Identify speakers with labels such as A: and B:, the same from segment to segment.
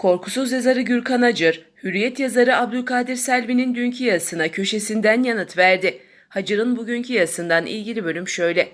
A: Korkusuz yazarı Gürkan Acır, Hürriyet yazarı Abdülkadir Selvi'nin dünkü yazısına köşesinden yanıt verdi. Hacır'ın bugünkü yazısından ilgili bölüm şöyle.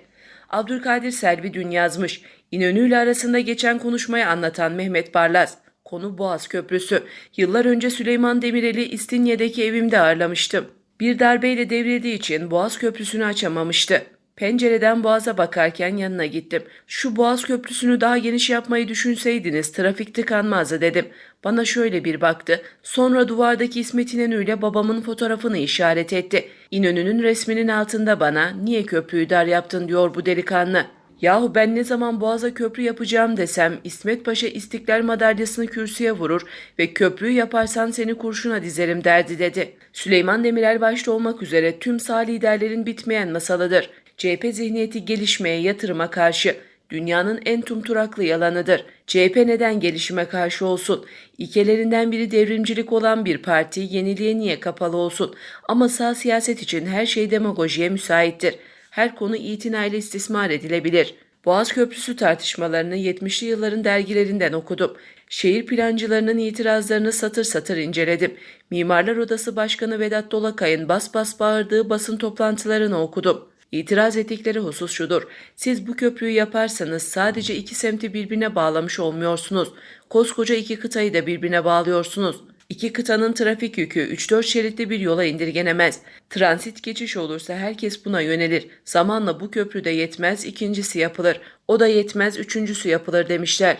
A: Abdülkadir Selvi dün yazmış. İnönü ile arasında geçen konuşmayı anlatan Mehmet Barlas. Konu Boğaz Köprüsü. Yıllar önce Süleyman Demirel'i İstinye'deki evimde ağırlamıştım. Bir darbeyle devrildiği için Boğaz Köprüsü'nü açamamıştı. Pencereden Boğaz'a bakarken yanına gittim. Şu Boğaz Köprüsü'nü daha geniş yapmayı düşünseydiniz trafik tıkanmazdı dedim. Bana şöyle bir baktı. Sonra duvardaki İsmet İnönü babamın fotoğrafını işaret etti. İnönü'nün resminin altında bana niye köprüyü dar yaptın diyor bu delikanlı. Yahu ben ne zaman Boğaz'a köprü yapacağım desem İsmet Paşa İstiklal madalyasını kürsüye vurur ve köprüyü yaparsan seni kurşuna dizerim derdi dedi. Süleyman Demirel başta olmak üzere tüm sağ liderlerin bitmeyen masalıdır. CHP zihniyeti gelişmeye, yatırıma karşı. Dünyanın en tumturaklı yalanıdır. CHP neden gelişime karşı olsun? İlkelerinden biri devrimcilik olan bir parti yeniliğe niye kapalı olsun? Ama sağ siyaset için her şey demagojiye müsaittir. Her konu itinayla istismar edilebilir. Boğaz Köprüsü tartışmalarını 70'li yılların dergilerinden okudum. Şehir plancılarının itirazlarını satır satır inceledim. Mimarlar Odası Başkanı Vedat Dolakay'ın bas bas bağırdığı basın toplantılarını okudum. İtiraz ettikleri husus şudur. Siz bu köprüyü yaparsanız sadece iki semti birbirine bağlamış olmuyorsunuz. Koskoca iki kıtayı da birbirine bağlıyorsunuz. İki kıtanın trafik yükü 3-4 şeritli bir yola indirgenemez. Transit geçiş olursa herkes buna yönelir. Zamanla bu köprü de yetmez ikincisi yapılır. O da yetmez üçüncüsü yapılır demişler.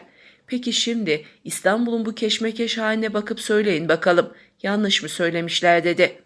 A: Peki şimdi İstanbul'un bu keşmekeş haline bakıp söyleyin bakalım. Yanlış mı söylemişler dedi.